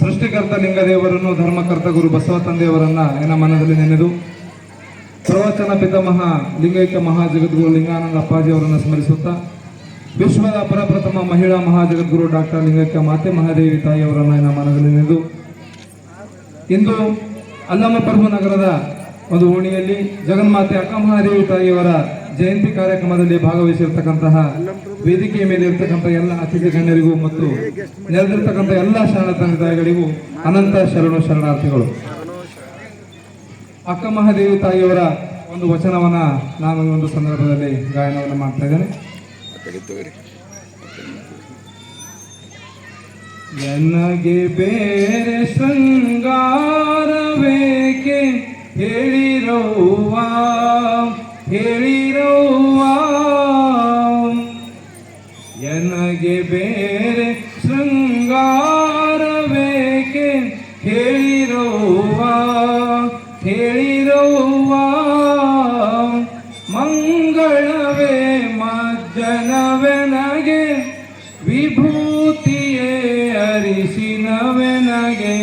ಸೃಷ್ಟಿಕರ್ತ ಲಿಂಗದೇವರನ್ನು, ಧರ್ಮಕರ್ತ ಗುರು ಬಸವ ತಂದೆಯವರನ್ನ ನಿನ್ನ ಮನದಲ್ಲಿ ನೆನೆದು, ಪ್ರವಚನ ಪಿತಾಮಹ ಲಿಂಗೈಕ ಮಹಾ ಜಗದ್ಗುರು ಲಿಂಗಾನಂದ ಅಪ್ಪಾಜಿ ಅವರನ್ನು ಸ್ಮರಿಸುತ್ತಾ, ವಿಶ್ವದ ಪರಪ್ರಥಮ ಮಹಿಳಾ ಮಹಾಜಗದ್ಗುರು ಡಾಕ್ಟರ್ ಲಿಂಗೈಕ ಮಾತೆ ಮಹಾದೇವಿ ತಾಯಿಯವರನ್ನು ನಿನ್ನ ಮನದಲ್ಲಿ ನೆನೆದು, ಇಂದು ಅಲ್ಲಮ್ಮ ಪ್ರಭು ನಗರದ ಒಂದು ಓಣಿಯಲ್ಲಿ ಜಗನ್ಮಾತೆ ಅಕ್ಕ ಮಹಾದೇವಿ ತಾಯಿಯವರ ಜಯಂತಿ ಕಾರ್ಯಕ್ರಮದಲ್ಲಿ ಭಾಗವಹಿಸಿರ್ತಕ್ಕಂತಹ ವೇದಿಕೆಯ ಮೇಲೆ ಇರ್ತಕ್ಕಂಥ ಎಲ್ಲ ಅತಿಥಿ ಗಣ್ಯರಿಗೂ ಮತ್ತು ನೆರೆದಿರ್ತಕ್ಕಂಥ ಎಲ್ಲ ಶರಣ ತಾಯಿಗಳಿಗೂ ಅನಂತ ಶರಣು ಶರಣಾರ್ಥಿಗಳು. ಅಕ್ಕ ಮಹಾದೇವಿ ತಾಯಿಯವರ ಒಂದು ವಚನವನ್ನ ನಾನು ಒಂದು ಸಂದರ್ಭದಲ್ಲಿ ಗಾಯನವನ್ನು ಮಾಡ್ತಾ ಇದ್ದೇನೆ. ನನಗೆ ಬೇರೆ ಶೃಂಗಾರವೇಕೆ ಹೇಳಿರವ್ವ? ಮಜ್ಜನವೆನಗೆ ವಿಭೂತಿಯೇ ಅರಿಶಿನವೆನಗೆ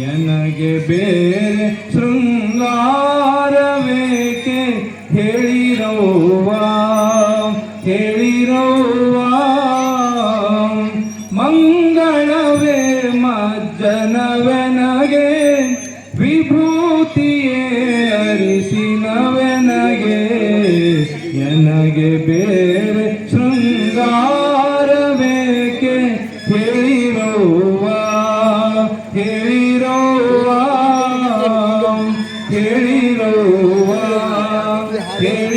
ನನಗೆ ಬೇರೆ ಶೃಂಗಾರವೇಕೆ ಹೇಳಿರವ್ವ?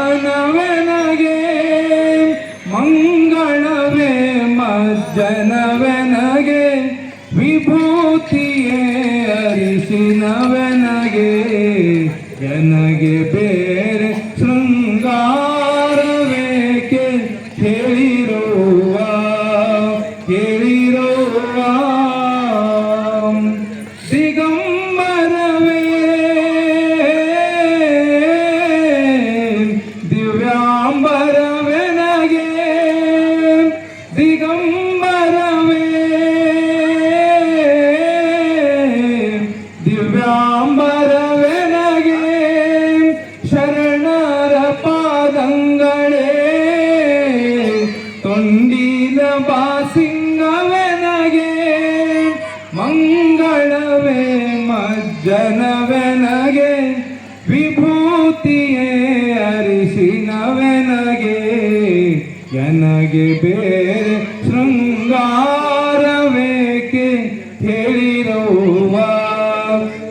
ಅನುಲೇಪನವನಗೆ ಮಂಗಳವೇ ಮಜ್ಜನವೆನಗೆ ವಿಭೂತಿಯೇ ಅರಿಸಿನವೆನಗೆ ನನಗೆ ಬೇರೆ ಶೃಂಗಾರವೇಕೆ ಹೇಳಿರುವ ಕೇಳಿರುವ ದಿಗಂಬರವೇ ತೊಂಡಿಲ ಮಂಗಳವೆ ಮಜ್ಜನವೆನಗೆ ವಿಭೂತಿಯೇ ಅರಿಶಿನವೆನಗೆ ನನಗೆ ಬೇರೆ ಶೃಂಗಾರವೇಕೆ ಹೇಳಿರುವ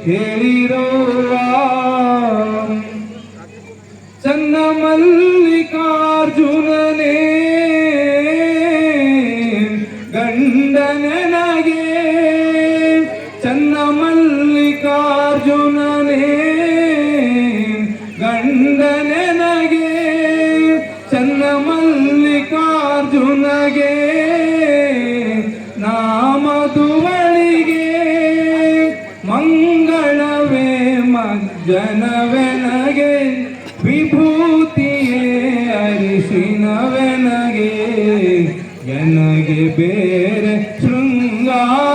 ಹೇಳಿರುವ. ಚನ್ನ ಮಲ್ಲಿಕಾರ್ಜುನನೇ ಗಂಡನನಗೆ ಚನ್ನ ಮಲ್ಲಿಕಾರ್ಜುನನೇ ಗಂಡನನಗೆ. ಚನ್ನ ಮಲ್ಲಿಕಾರ್ಜುನಗೆ ನಾಮದುವಳಿಗೆ ಮಂಗಳವೇ ಮಜ್ಜನವೆನಗೆ ವಿಭೂತಿಯೇ ಅರಿಶಿನವೆನಗೆ. ನನಗೆ ಬೇರೆ